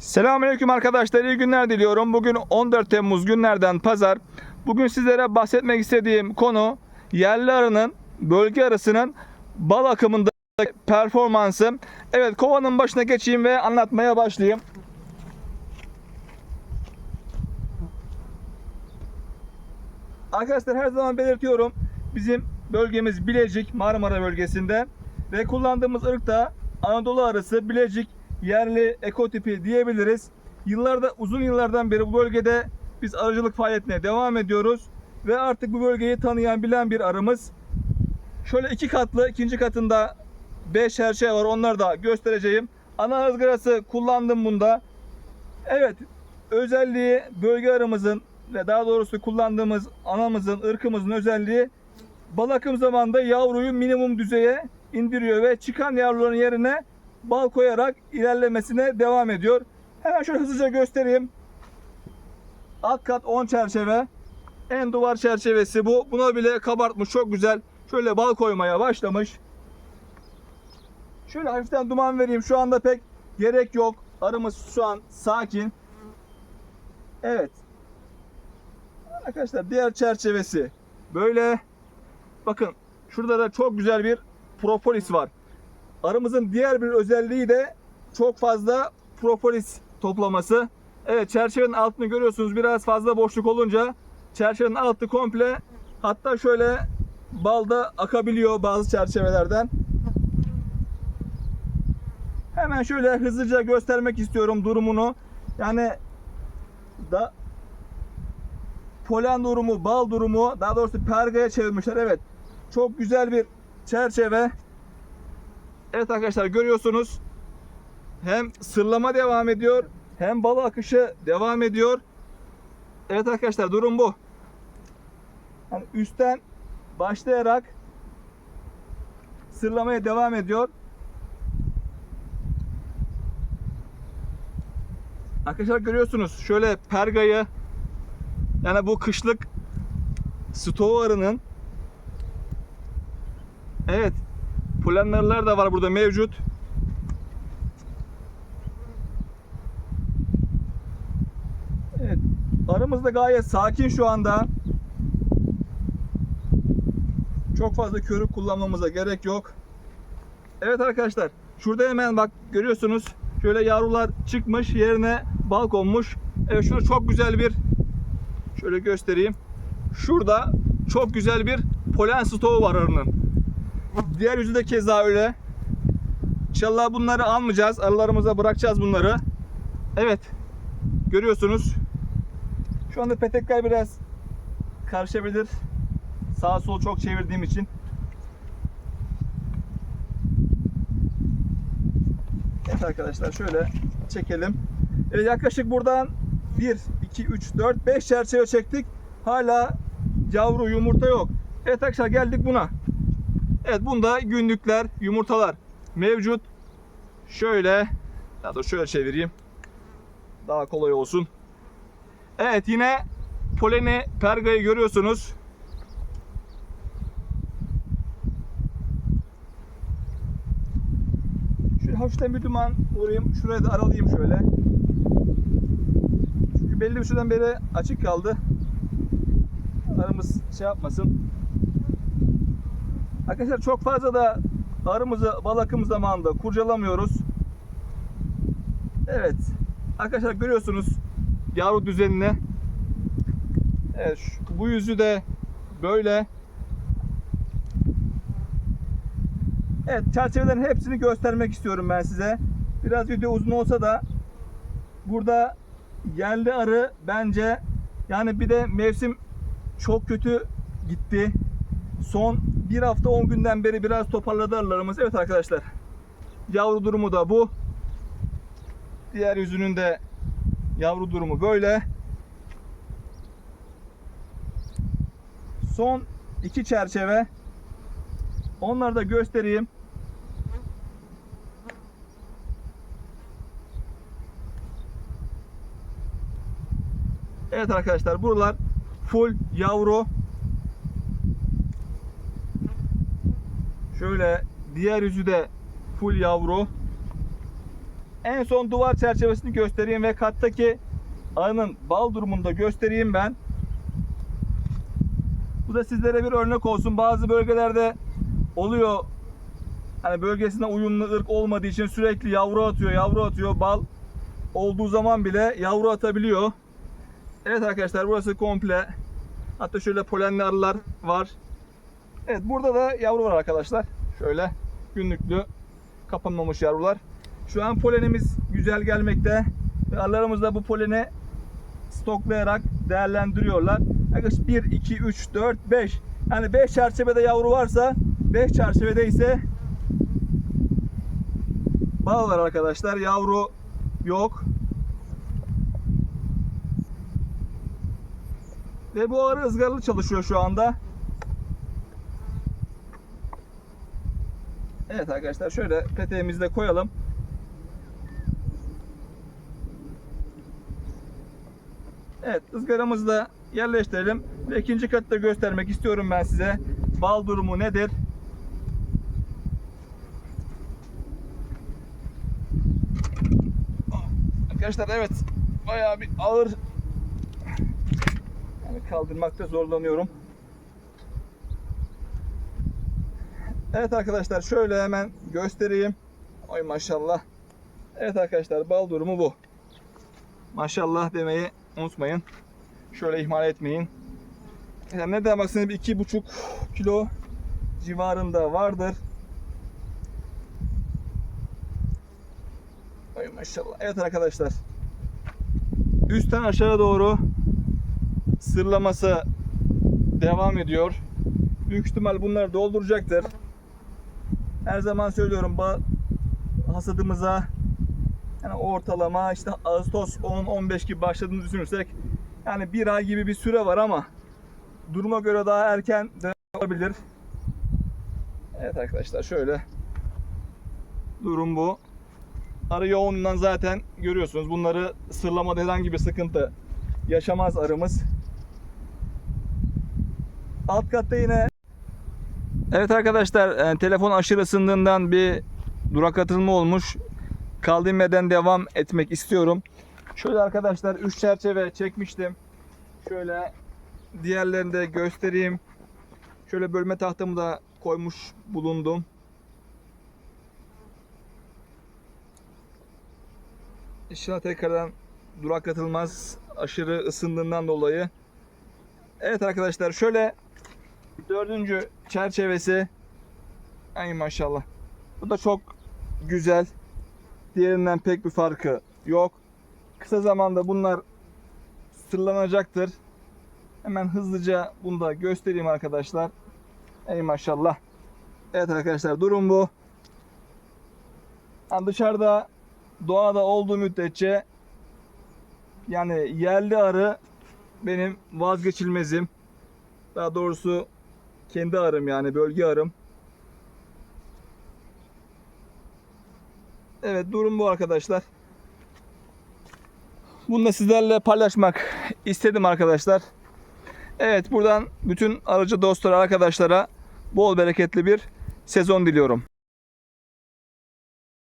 Selamünaleyküm arkadaşlar. iyi günler diliyorum. Bugün 14 Temmuz günlerden pazar. Bugün sizlere bahsetmek istediğim konu yerli arının bölge arısının bal akımında performansı. Evet kovanın başına geçeyim ve anlatmaya başlayayım. Arkadaşlar her zaman belirtiyorum. Bizim bölgemiz Bilecik, Marmara bölgesinde ve kullandığımız ırk da Anadolu arısı Bilecik yerli ekotipi diyebiliriz. Yıllarda uzun yıllardan beri bu bölgede biz arıcılık faaliyetine devam ediyoruz ve artık bu bölgeyi tanıyan bilen bir arımız. Şöyle iki katlı, ikinci katında 5 çerçeve var. Onları da göstereceğim. Ana ızgarası kullandım bunda. Evet, özelliği bölge arımızın ve daha doğrusu kullandığımız anamızın, ırkımızın özelliği bal akım zamanında yavruyu minimum düzeye indiriyor ve çıkan yavruların yerine bal koyarak ilerlemesine devam ediyor. Hemen şöyle hızlıca göstereyim. Alt kat 10 çerçeve. En duvar çerçevesi bu. Buna bile kabartmış çok güzel. Şöyle bal koymaya başlamış. Şöyle hafiften duman vereyim. Şu anda pek gerek yok. Arımız şu an sakin. Evet. Arkadaşlar diğer çerçevesi böyle. Bakın şurada da çok güzel bir propolis var. Arımızın diğer bir özelliği de çok fazla propolis toplaması. Evet çerçevenin altını görüyorsunuz biraz fazla boşluk olunca çerçevenin altı komple hatta şöyle balda akabiliyor bazı çerçevelerden. Hemen şöyle hızlıca göstermek istiyorum durumunu. Yani da polen durumu, bal durumu, daha doğrusu pergaya çevirmişler. Evet. Çok güzel bir çerçeve. Evet arkadaşlar görüyorsunuz. Hem sırlama devam ediyor, hem bal akışı devam ediyor. Evet arkadaşlar durum bu. Yani üstten başlayarak sırlamaya devam ediyor. Arkadaşlar görüyorsunuz şöyle pergayı yani bu kışlık stoğu arının Evet polenlerler de var burada mevcut. Evet arımız da gayet sakin şu anda. Çok fazla körük kullanmamıza gerek yok. Evet arkadaşlar şurada hemen bak görüyorsunuz şöyle yavrular çıkmış yerine bal konmuş. Evet şurada çok güzel bir şöyle göstereyim. Şurada çok güzel bir polen stoğu var arının. Diğer yüzü de keza öyle. İnşallah bunları almayacağız. Arılarımıza bırakacağız bunları. Evet. Görüyorsunuz. Şu anda petekler biraz karışabilir. Sağa sol çok çevirdiğim için. Evet arkadaşlar şöyle çekelim. Evet yaklaşık buradan 1, 2, 3, 4, 5 çerçeve çektik. Hala yavru yumurta yok. Evet arkadaşlar geldik buna. Evet bunda günlükler, yumurtalar mevcut. Şöyle ya da şöyle çevireyim. Daha kolay olsun. Evet yine poleni pergayı görüyorsunuz. Şöyle hafiften bir duman vurayım. Şuraya da aralayayım şöyle. Çünkü belli bir süreden beri açık kaldı. Aramız şey yapmasın. Arkadaşlar çok fazla da arımızı bal akım zamanında kurcalamıyoruz. Evet. Arkadaşlar görüyorsunuz yavru düzenini. Evet şu- bu yüzü de böyle. Evet çerçevelerin hepsini göstermek istiyorum ben size. Biraz video uzun olsa da burada yerli arı bence yani bir de mevsim çok kötü gitti. Son bir hafta 10 günden beri biraz toparladı arılarımız. Evet arkadaşlar. Yavru durumu da bu. Diğer yüzünün de yavru durumu böyle. Son iki çerçeve. Onları da göstereyim. Evet arkadaşlar buralar full yavru. Şöyle diğer yüzü de full yavru. en son duvar çerçevesini göstereyim ve kattaki arının bal durumunu da göstereyim ben. Bu da sizlere bir örnek olsun. Bazı bölgelerde oluyor. Hani bölgesine uyumlu ırk olmadığı için sürekli yavru atıyor, yavru atıyor. Bal olduğu zaman bile yavru atabiliyor. Evet arkadaşlar burası komple. Hatta şöyle polenli arılar var. Evet burada da yavru var arkadaşlar. Şöyle günlüklü kapanmamış yavrular. Şu an polenimiz güzel gelmekte. Ve arılarımız bu poleni stoklayarak değerlendiriyorlar. Arkadaşlar 1, 2, 3, 4, 5. Yani 5 çerçevede yavru varsa 5 çerçevede ise bal var arkadaşlar. Yavru yok. Ve bu arı ızgaralı çalışıyor şu anda. Evet arkadaşlar şöyle peteğimizi de koyalım. Evet ızgaramızı da yerleştirelim. Ve ikinci katı da göstermek istiyorum ben size. Bal durumu nedir? Arkadaşlar evet bayağı bir ağır yani kaldırmakta zorlanıyorum. Evet arkadaşlar şöyle hemen göstereyim. Ay maşallah. Evet arkadaşlar bal durumu bu. Maşallah demeyi unutmayın. Şöyle ihmal etmeyin. Yani ne demek baksanız bir iki buçuk kilo civarında vardır. Ay maşallah. Evet arkadaşlar. Üstten aşağı doğru sırlaması devam ediyor. Büyük ihtimal bunlar dolduracaktır. Her zaman söylüyorum hasadımıza yani ortalama işte Ağustos 10-15 gibi başladığını düşünürsek yani bir ay gibi bir süre var ama duruma göre daha erken de olabilir. Evet arkadaşlar şöyle durum bu. Arı yoğunluğundan zaten görüyorsunuz. Bunları sırlamada herhangi bir sıkıntı yaşamaz arımız. Alt katta yine Evet arkadaşlar e, telefon aşırı ısındığından bir durak atılma olmuş. Kaldığım yerden devam etmek istiyorum. Şöyle arkadaşlar 3 çerçeve çekmiştim. Şöyle diğerlerini de göstereyim. Şöyle bölme tahtamı da koymuş bulundum. İnşallah tekrardan durak atılmaz aşırı ısındığından dolayı. Evet arkadaşlar şöyle dördüncü çerçevesi ay maşallah. Bu da çok güzel. Diğerinden pek bir farkı yok. Kısa zamanda bunlar sırlanacaktır. Hemen hızlıca bunu da göstereyim arkadaşlar. Ey maşallah. Evet arkadaşlar durum bu. Yani dışarıda doğada olduğu müddetçe yani yerli arı benim vazgeçilmezim. Daha doğrusu kendi arım yani bölge arım. Evet durum bu arkadaşlar. Bunu da sizlerle paylaşmak istedim arkadaşlar. Evet buradan bütün arıcı dostlara arkadaşlara bol bereketli bir sezon diliyorum.